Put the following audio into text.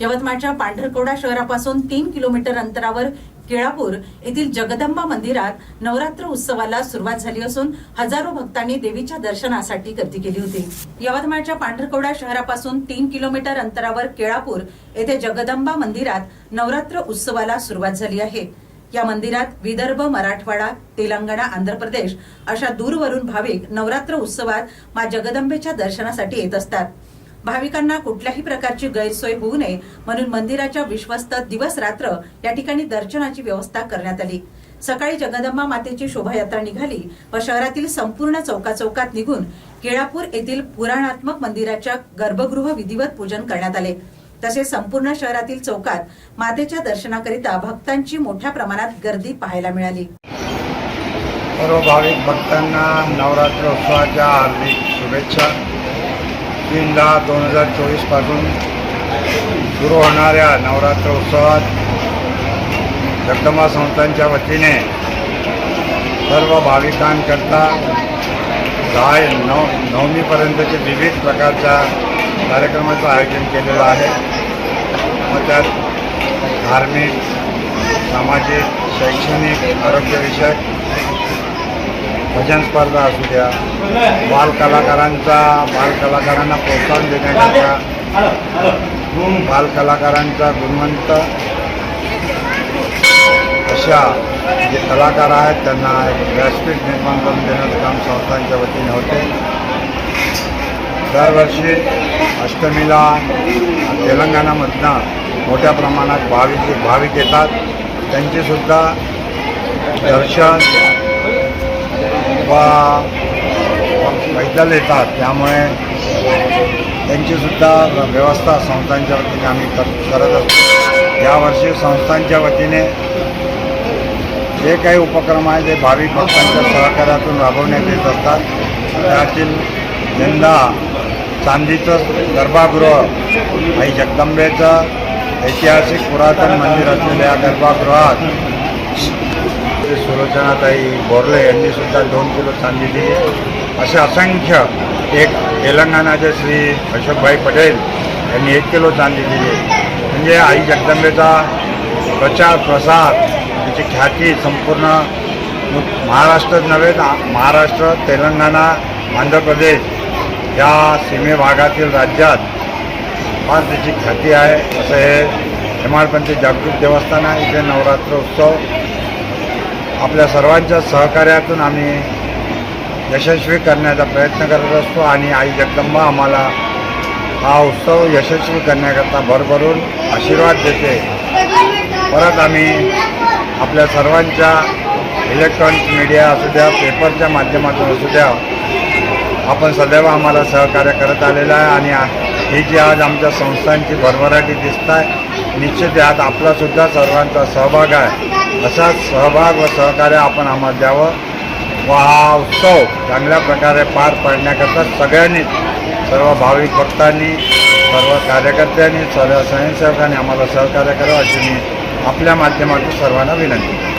यवतमाळच्या पांढरकोडा शहरापासून तीन किलोमीटर अंतरावर केळापूर येथील जगदंबा मंदिरात नवरात्र उत्सवाला सुरुवात झाली असून हजारो भक्तांनी देवीच्या दर्शनासाठी गर्दी केली होती. यवतमाळच्या पांढरकोडा शहरापासून तीन किलोमीटर अंतरावर केळापूर येथे जगदंबा मंदिरात नवरात्र उत्सवाला सुरुवात झाली आहे. या मंदिरात विदर्भ मराठवाडा तेलंगणा आंध्र प्रदेश अशा दूरवरून भाविक नवरात्र उत्सवात मा जगदंबेच्या दर्शनासाठी येत असतात. भाविकांना कुठल्याही प्रकारची गैरसोय होऊ नये म्हणून मंदिराच्या विश्वस्त दिवस रात्र या ठिकाणी दर्शनाची व्यवस्था करण्यात आली. सकाळी जगदंबा मातेची शोभायात्रा निघाली व शहरातील संपूर्ण चौकाचौकात निघून केळापूर येथील पुराणात्मक मंदिराच्या गर्भगृह विधिवत पूजन करण्यात आले. तसेच संपूर्ण शहरातील चौकात मातेच्या दर्शनाकरिता भक्तांची मोठ्या प्रमाणात गर्दी पाहायला मिळाली. सर्व भाविक भक्तांना नवरात्र उत्सवाच्या हार्दिक शुभेच्छा. तीन दहा दोन हजार चोवीसपासून सुरू होणाऱ्या नवरात्र उत्सवात जगदंबा संस्थांच्या वतीने सर्व भाविकांकरता दहा नव नवमीपर्यंतचे विविध प्रकारच्या कार्यक्रमाचं आयोजन केलेलं आहे. मग त्यात धार्मिक सामाजिक शैक्षणिक आरोग्यविषयक भजन स्पर्धा असू द्या बालकलाकारांचा बालकलाकारांना प्रोत्साहन देण्याकरता बालकलाकारांचा गुणवंत अशा जे कलाकार आहेत त्यांना एक व्यासपीठ निर्माण करून देण्याचं काम संस्थांच्या वतीने होते. दरवर्षी अष्टमीला तेलंगणामधनं मोठ्या प्रमाणात भाविक भाविक येतात. त्यांचेसुद्धा दर्शन बाबा पैदल येतात त्यामुळे त्यांचीसुद्धा व्यवस्था संस्थांच्या वतीने आम्ही कर करत असतो. यावर्षी संस्थांच्या वतीने जे काही उपक्रम आहे ते भाविक भक्तांच्या सहकार्यातून राबवण्यात येत असतात. त्यातील यंदा चांदीचं गर्भागृह आई जगदंबेचं ऐतिहासिक पुरातन मंदिर असलेल्या या गर्भागृहात सुलोचनाताई बोर्ले यांनी सुद्धा दोन किलो चांदी दिली. असे असंख्य एक तेलंगणाचे श्री अशोकभाई पटेल यांनी एक किलो चांदी दिली. म्हणजे आई जगदंबेचा प्रचार प्रसार त्याची ख्याती संपूर्ण महाराष्ट्रात नव्हे तर महाराष्ट्र तेलंगणा आंध्र प्रदेश या सीमे भागातील राज्यात फार त्याची ख्याती आहे. असं हे हेमाडपंथी जागृत देवस्थान आहे. इथे नवरात्र उत्सव आपल्या सर्वांच्या सहकार्यातून आम्ही यशस्वी करण्याचा प्रयत्न करत असतो आणि आई जगदंबा आम्हाला हा उत्सव यशस्वी करण्याकरता भरभरून आशीर्वाद देते. परत आम्ही आपल्या सर्वांच्या इलेक्ट्रॉनिक मीडिया असू द्या पेपरच्या माध्यमातून असू द्या आपण सदैव आम्हाला सहकार्य करत आलेलं आहे आणि ही जी आज आमच्या संस्थांची भरभराटी दिसत आहे निश्चित यात आपलासुद्धा सर्वांचा सहभाग आहे. असाच सहभाग व सहकार्य आपण आम्हाला द्यावं. व हा उत्सव चांगल्या प्रकारे पार पाडण्याकरता सगळ्यांनीच सर्व भाविक भक्तांनी सर्व कार्यकर्त्यांनी सर्व स्वयंसेवकांनी आम्हाला सहकार्य करावं अशी मी आपल्या माध्यमातून सर्वांना विनंती